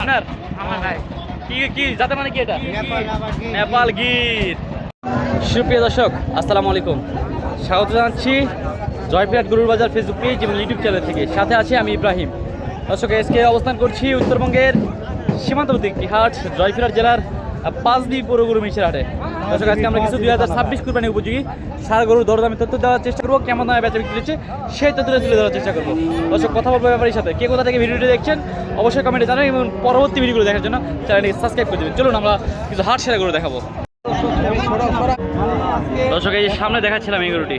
আপনার? আমার ভাই। কি কি যাতে মানে কি এটা? নেপাল গীত সুপ্রিয় দর্শক আসসালামু আলাইকুম। স্বাগত জানাচ্ছি জয়পিরাট গরুর বাজার ফেসবুক পেজ এবং ইউটিউব চ্যানেল থেকে। সাথে আছি আমি ইব্রাহিম। দর্শক এসকে অবস্থান করছি উত্তরবঙ্গের সীমান্তবর্তী একটি হাট জয়পিরাট জেলার পাঁচদি পুরো গরু মিশের হাটে দর্শক, আজকে আমরা কিছু দুই হাজার ছাব্বিশ কুরবানি উপযোগী সার গরুর দরদামে তথ্য দেওয়ার চেষ্টা করব, কেমন দামে বেচা বিক্রি হচ্ছে সেই তথ্যটা তুলে ধরার চেষ্টা করব। দর্শক, কথা বলব ব্যাপারের সাথে। কে কোথা থেকে ভিডিওটি দেখছেন, অবশ্যই কমেন্টে জানাবেন এবং পরবর্তী ভিডিওগুলো দেখার জন্য চ্যানেলটি সাবস্ক্রাইব করে দেবেন। চলুন, আমরা কিছু হাট সেরা গরু দেখাবো। দর্শক, এই সামনে দেখাচ্ছিলাম এই গরুটি।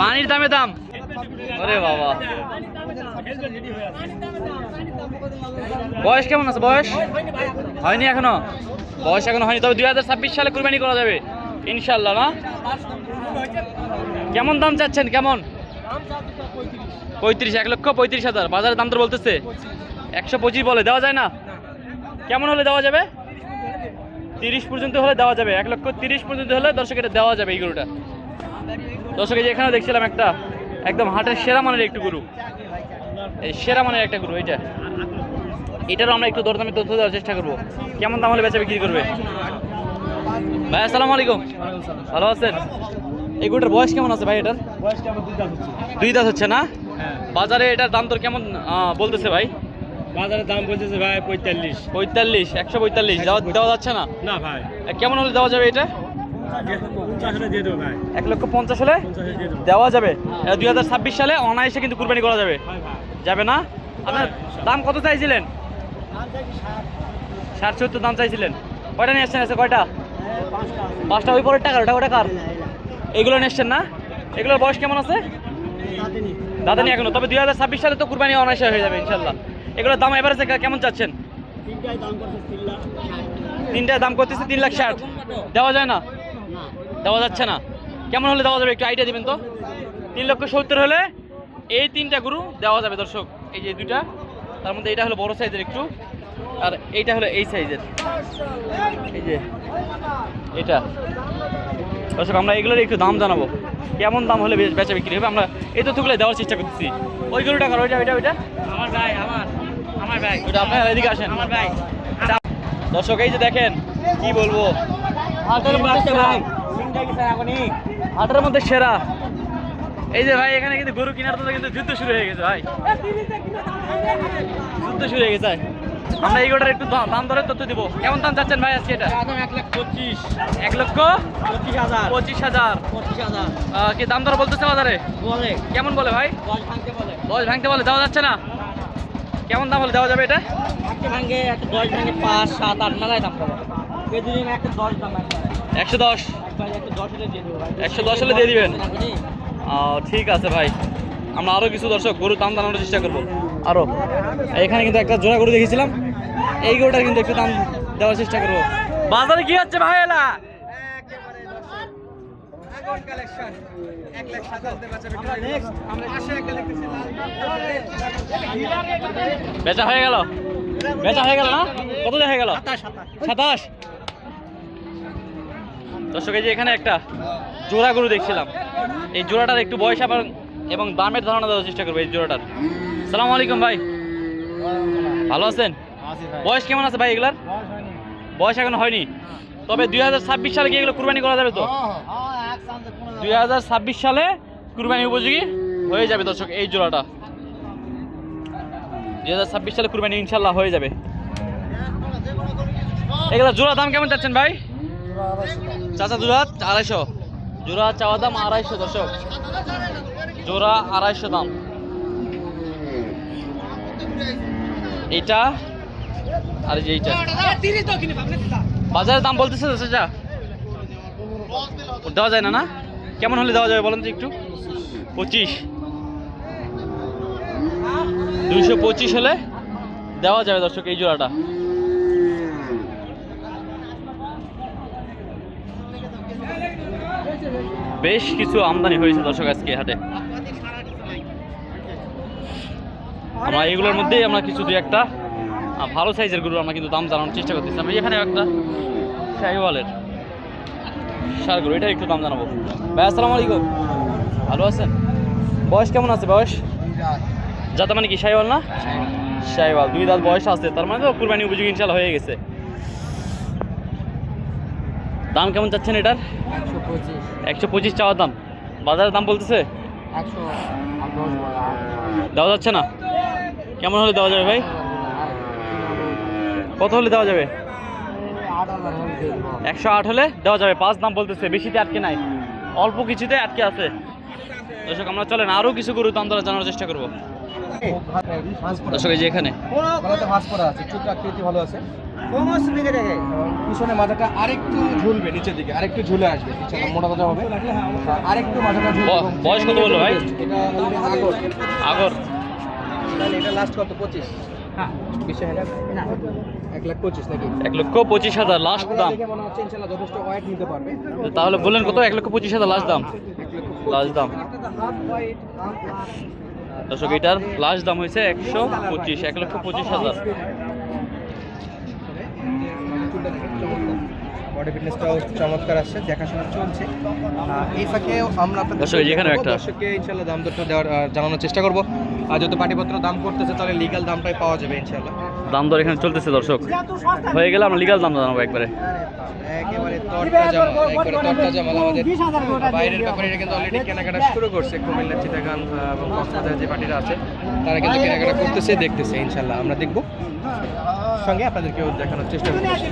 পানির দামে দাম। আরে বাবা। বয়স কেমন আছে, বয়স? হয়নি এখনও? বয়স এখনও হয়নি, তবে দুই হাজার ছাব্বিশ সালে কুরবানি করা যাবে ইনশাল্লাহ না? কেমন দাম চাচ্ছেন, কেমন? পঁয়ত্রিশ, এক লক্ষ পঁয়ত্রিশ হাজার, বাজারের দাম তো বলতেছে। একশো পঁচিশ বলে, দেওয়া যায় না? কেমন হলে দেওয়া যাবে? তিরিশ পর্যন্ত হলে দেওয়া যাবে, এক লক্ষ তিরিশ পর্যন্ত হলে দর্শক এটা দেওয়া যাবে, এই গরুটা। দর্শক, এই যে এখানে দেখছিলাম একটা, একদম হাটের সেরা মানের একটু গরু। এই সেরা মানের একটা গরু, এইটা। এটারও আমরা একটু দরদামে তথ্য দেওয়ার চেষ্টা করব। কেমন দাম হলে বেচা বিক্রি করবে? ভাই আসসালামু আলাইকুম। ভালো আছেন? এই গরুটার বয়স কেমন আছে ভাই এটার? দুই দাঁত হচ্ছে না? বাজারে এটার দাম তোর কেমন বলতেছে ভাই? বাজারের দাম বলতেছে ভাই পঁয়তাল্লিশ। পঁয়তাল্লিশ একশো পঁয়তাল্লিশ। দেওয়া দেওয়া যাচ্ছে না? না ভাই। কেমন হলে দেওয়া যাবে এটা? এক লক্ষ পঞ্চাশ হলে দেওয়া যাবে? দুই হাজার ছাব্বিশ সালে অনায়াসে কিন্তু কুরবানি করা যাবে। ভাই। যাবে না? আপনার দাম কত চাইছিলেন? ষাট সত্তর দাম চাইছিলেন। কয়টা নিয়ে এসছেন আছে কয়টা? পাঁচটা। ওই পরের টাকা ওটা ওটা কার? এগুলো নিয়ে এসছেন না? এগুলোর বয়স কেমন আছে? দাদা নিয়ে এখনও। তবে দুই হাজার ছাব্বিশ সালে তো কুরবানি অনায়াসে হয়ে যাবে, ইনশাল্লাহ। এগুলোর দাম এভারেজে কেমন চাচ্ছেন? তিনটার দাম করতেছে তিন লাখ ষাট। দেওয়া যায় না? দেওয়া যাচ্ছে না। কেমন হলে দেওয়া যাবে? একটু আইডিয়া দিবেন তো। তিন লক্ষ সত্তর হলে এই তিনটা গরু দেওয়া যাবে, দর্শক। এই যে দুইটা। তার মধ্যে এটা হলো বড় সাইজের একটু আর এইটা হলো এই সাইজের। এই যে এটা। দর্শক আমরা এগুলোর একটু দাম জানাব। কেমন দাম হলে বেশ বেচা বিক্রি হবে? আমরা এই তথ্যগুলো দেওয়ার চেষ্টা করতেছি। ওই গরুটা কারও ওইটা ওইটা? ওইটা আমার ভাই আমার আমার ভাই। ওইটা আপনার এদিকে আসেন। আমার ভাই। দর্শক এই যে দেখেন কি বলব? হাটের মধ্যে ভাই হাটের মধ্যে সেরা। এই যে ভাই এখানে কিন্তু গরু কেনার জন্য কিন্তু যুদ্ধ শুরু হয়ে গেছে ভাই। যুদ্ধ শুরু হয়ে গেছে। আমরা এই গোটার একটু দাম দাম দরে তথ্য দিব। কেমন দাম চাচ্ছেন ভাই আজকে এটা? এক লাখ পঁচিশ। এক লক্ষ পঁচিশ হাজার। পঁচিশ হাজার। পঁচিশ হাজার। কি দাম দর বলতেছে বাজারে? বলে। কেমন বলে ভাই? দশ ভাঙতে বলে। দশ ভাঙতে বলে দেওয়া যাচ্ছে না? কেমন দাম হলে দেওয়া যাবে এটা? একটা ভাঙে একটা দশ ভাঙে পাঁচ সাত আট মেলায় দাম পাবো। একটা দশ দাম একশো দশ। দশ হলে দিয়ে দেবো ভাই। 110 হলে দিয়ে দিবেন? ঠিক আছে ভাই। আমরা আরও কিছু দর্শক গরু দাম জানানোর চেষ্টা করব। আরও এখানে কিন্তু একটা জোড়া গরু দেখেছিলাম। এই গরুটার কিন্তু একটু দাম দেওয়ার চেষ্টা করব। বাজারে কি হচ্ছে ভাই এলা? বেচা হয়ে গেল। বেচা হয়ে গেল না? কত হয়ে গেল? সাতাশ। দর্শক, এই যে এখানে একটা জোড়া গরু দেখছিলাম। এই জোড়াটার একটু বয়স আবার এবং দামের ধারণা দেওয়ার চেষ্টা করব এই জোড়াটার। সালাম আলাইকুম ভাই। ভালো আছেন? বয়স কেমন আছে ভাই এগুলার? বয়স এখন হয়নি। তবে দুই হাজার ছাব্বিশ সালে কি এগুলো কুরবানি করা যাবে তো? দুই হাজার ছাব্বিশ সালে কুরবানি উপযোগী হয়ে যাবে দর্শক এই জোড়াটা। দুই হাজার ছাব্বিশ সালে কুরবানি ইনশাল্লাহ হয়ে যাবে। এগুলো জোড়া দাম কেমন চাচ্ছেন ভাই? চাচা জোড়া আড়াইশো। জোড়া চাওয়া দাম আড়াইশো দর্শক। জোড়া আড়াইশো দাম। এইটা আর যে এইটা। বাজারের দাম বলতেছে চাচা? দেওয়া যায় না না? কেমন হলে দেওয়া যাবে বলেন তো একটু? পঁচিশ। দুইশো পঁচিশ হলে দেওয়া যাবে দর্শক এই জোড়াটা। বেশ কিছু আমদানি হয়েছে দর্শক আজকে হাটে। আমরা এগুলোর মধ্যেই আমরা কিছু দুই একটা ভালো সাইজের গরু আমরা কিন্তু দাম জানানোর চেষ্টা করতেছি। আমি এখানে একটা শাহিওয়ালের সার গরু এটা একটু দাম জানাব। ভাই আসসালামু আলাইকুম। ভালো আছেন? বয়স কেমন আছে বয়স? যাতে মানে কি শাহিওয়াল না? শাইওয়াল দুই দাঁত বয়স আছে। তার মানে তো কুরবানি উপযোগী ইনশাল্লাহ হয়ে গেছে। দাম কেমন চাচ্ছেন এটার? একশো পঁচিশ। চাওয়ার দাম। বাজারের দাম বলতেছে? দেওয়া যাচ্ছে না? কেমন হলে দেওয়া যাবে ভাই? কত হলে দেওয়া যাবে? একশো আট হলে দেওয়া যাবে। পাঁচ দাম বলতেছে বেশিতে আটকে নাই। অল্প কিছুতে আটকে আছে। দর্শক আমরা চলেন আরও কিছু গরু দাম দরা জানার চেষ্টা করব। দর্শক এই যে এখানে। গলাতে ভাঁজ করা আছে আকৃতি ভালো আছে। পিছনে মাথাটা আরেকটু ঝুলবে নিচের দিকে আরেকটু ঝুলে আসবে পিছনে মোটা কথা হবে। আরেকটু মাথাটা ঝুলবে বয়স কত বলল ভাই? এটা আগর। আগর। তাহলে এটা লাস্ট কত? পঁচিশ? হ্যাঁ। বিশে হাজার? এক লাখ পঁচিশ নাকি? এক লক্ষ পঁচিশ হাজার লাস্ট দাম। দেখে মনে হচ্ছে ইনশাল্লাহ যথেষ্ট ওয়েট নিতে পারবে। তাহলে বললেন কত? এক লক্ষ পঁচিশ হাজার লাস্ট দাম। লাস্ট দাম। দর্শক এটার লাস্ট দাম হয়েছে একশো পঁচিশ এক লক্ষ পঁচিশ হাজার। বডি ফিটনেসটাও চমৎকার আসছে দেখাশোনা চলছে। এই ফাঁকে আমরা আপনাদের দর্শক, যে এখানেও একটা। দর্শককে ইনশাল্লাহ দাম দরটা দেওয়ার জানানোর চেষ্টা করব। আর যেহেতু পাটিপত্র দাম করতেছে তাহলে লিগাল দামটাই পাওয়া যাবে ইনশাল্লাহ দাম দর এখানে চলতেছে দর্শক। হয়ে গেলে আমরা লিগাল দাম জানাব একবারে। একেবারে তরটা জামাল আমাদের বাইরের ব্যাপারীরা কিন্তু অলরেডি কেনাকাটা শুরু করছে। কুমিল্লা এবং কক্সবাজার যে পার্টিরা আছে তারা কিন্তু কেনাকাটা করতেছে দেখতেছে ইনশাল্লাহ আমরা দেখব। সঙ্গে আপনাদেরকেও দেখানোর চেষ্টা করছি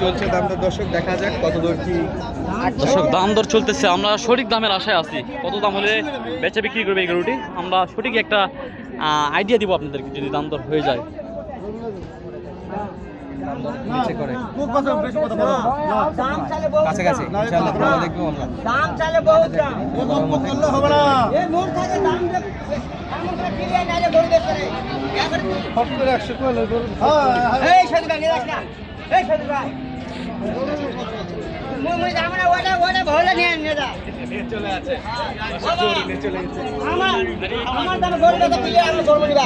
চলছে দামটা দর্শক, দেখা যাক কত দূর দাম দর চলতেছে। আমরা সঠিক দামের আশায় আছি। কত দাম হলে বেচা বিক্রি করবে এই গরুটি? আমরা সঠিক একটা আইডিয়া দিব আপনাদেরকে যদি দাম দর হয়ে যায়। নিচে করে। কাছাকাছি ইনশাআল্লাহ ভালো দেখব আমরা। দাম বহুত হবে না। এই থাকে এই সাধু এই সাধু মুই মুই দাম না ওটা ওটা ভলে নিয়ে নিয়ে যা।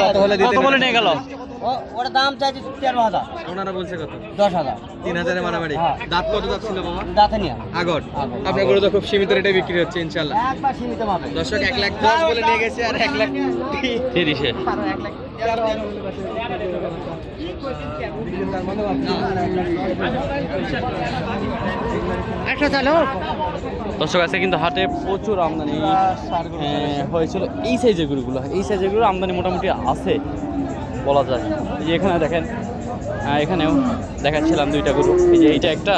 কত হলে দিতে বলে নিয়ে গেল? ওটা দাম চাইছি তেরো হাজার। ওনারা বলছে কত? দশ হাজার। তিন হাজারে মারামারি। হ্যাঁ। দাঁত কত দাঁত ছিল বাবা? দাঁতে নিয়ে আগর। আগর। আপনার গরু তো খুব সীমিত রেটে বিক্রি হচ্ছে ইনশাল্লাহ একবার সীমিত দর্শক এক লাখ দশ বলে নিয়ে গেছে আর এক লাখ তিরিশে। চালো দর্শক আছে কিন্তু হাটে প্রচুর আমদানি হয়েছিল। এই সাইজের গরুগুলো, এই সাইজের গরু আমদানি মোটামুটি আছে, বলা যায়। এই যে এখানে দেখেন এখানেও দেখাচ্ছিলাম দুইটা গরু। এই যে এইটা একটা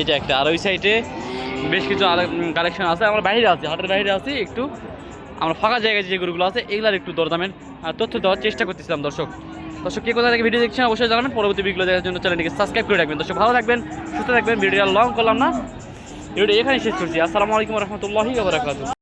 এইটা একটা। আর ওই সাইডে বেশ কিছু কালেকশন আছে। আমরা বাইরে আছি, হাটের বাইরে আছি, একটু আমরা ফাঁকা জায়গায় যে গরুগুলো আছে, এগুলার একটু দরদামের তথ্য দেওয়ার চেষ্টা করতেছিলাম দর্শক। দর্শক, কে কোথা থেকে ভিডিও দেখছেন অবশ্যই জানাবেন। পরবর্তী ভিডিও দেখার জন্য চ্যানেলটিকে সাবস্ক্রাইব করে রাখবেন। দর্শক, ভালো থাকবেন, সুস্থ থাকবেন। ভিডিওটা লং করলাম না। ভিডিও এখানে শেষ করছি। আসসালামু আলাইকুম রহমতুল্লাহি